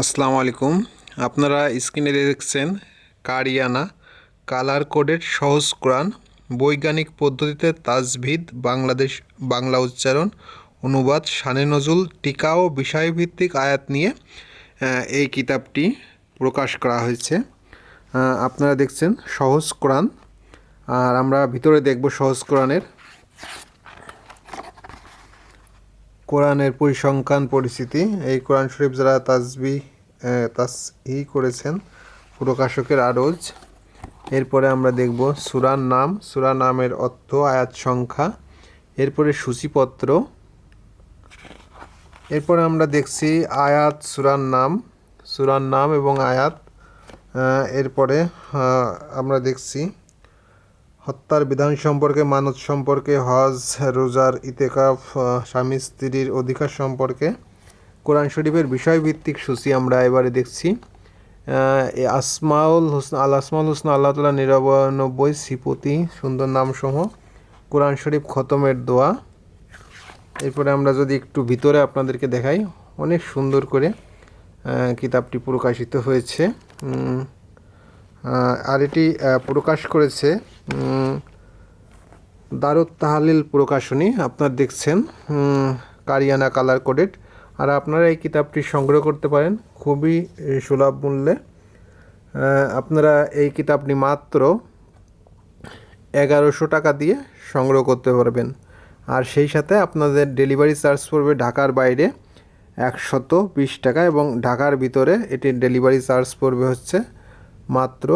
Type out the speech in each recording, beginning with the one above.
আসসালামু আলাইকুম। আপনারা স্ক্রিনে দেখছেন কারিয়ানা কালার কোডের সহজ কোরআন, বৈজ্ঞানিক পদ্ধতিতে তাজভিদ, বাংলাদেশ, বাংলা উচ্চারণ, অনুবাদ, শানে নজুল, টিকা ও বিষয়ভিত্তিক আয়াত নিয়ে এই কিতাবটি প্রকাশ করা হয়েছে। আপনারা দেখছেন সহজ কোরআন, আর আমরা ভিতরে দেখব সহজ কোরআনের কোরআনের পরিসংখ্যান পরিস্থিতি। এই কোরআন শরীফ যারা তাজবি তাসহি করেছেন, প্রকাশকের আরজ, এরপরে আমরা দেখব সুরার নাম। সুরা নামের অর্থ, আয়াত সংখ্যা, এরপরে সূচিপত্র, এরপরে আমরা দেখছি আয়াত, সুরার নাম সুরার নাম এবং আয়াত এরপরে আমরা দেখছি হত্যার বিধান সম্পর্কে, মানত সম্পর্কে, হজ, রোজার ইতেকাফ স্বামী স্ত্রীর অধিকার সম্পর্কে কোরআন শরীফের বিষয়ভিত্তিক সূচি আমরা এবারে দেখছি। আসমাউল হোসনা, আল আসমাউল হোসনা, আল্লাহ তালা নিরানব্বই সিপতি সুন্দর নামসহ কোরআন শরীফ খতমের দোয়া। এরপরে আমরা যদি একটু ভিতরে আপনাদেরকে দেখাই, অনেক সুন্দর করে কিতাবটি প্রকাশিত হয়েছে। আর এটি প্রকাশ করেছে দারুত তাহালিল প্রকাশনী আপনার দেখছেন। কারিয়ানা কালার কোডেড। আর আপনারা এই কিতাবটি সংগ্রহ করতে পারেন, খুবই সুলভ মূল্যে। আপনারা এই কিতাবটি মাত্র এগারোশো টাকা দিয়ে সংগ্রহ করতে পারবেন। আর সেই সাথে আপনাদের ডেলিভারি চার্জ পড়বে ঢাকার বাইরে একশত বিশ টাকা এবং ঢাকার ভিতরে এটির ডেলিভারি চার্জ পড়বে হচ্ছে মাত্র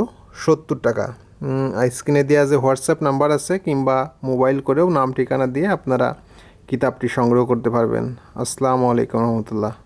সত্তর টাকা। স্ক্রিনে দেওয়া যে হোয়াটসঅ্যাপ নাম্বার আছে কিংবা মোবাইল করেও নাম ঠিকানা দিয়ে আপনারা কিতাবটি সংগ্রহ করতে পারবেন। আসসালামু আলাইকুম রহমতুল্লাহ।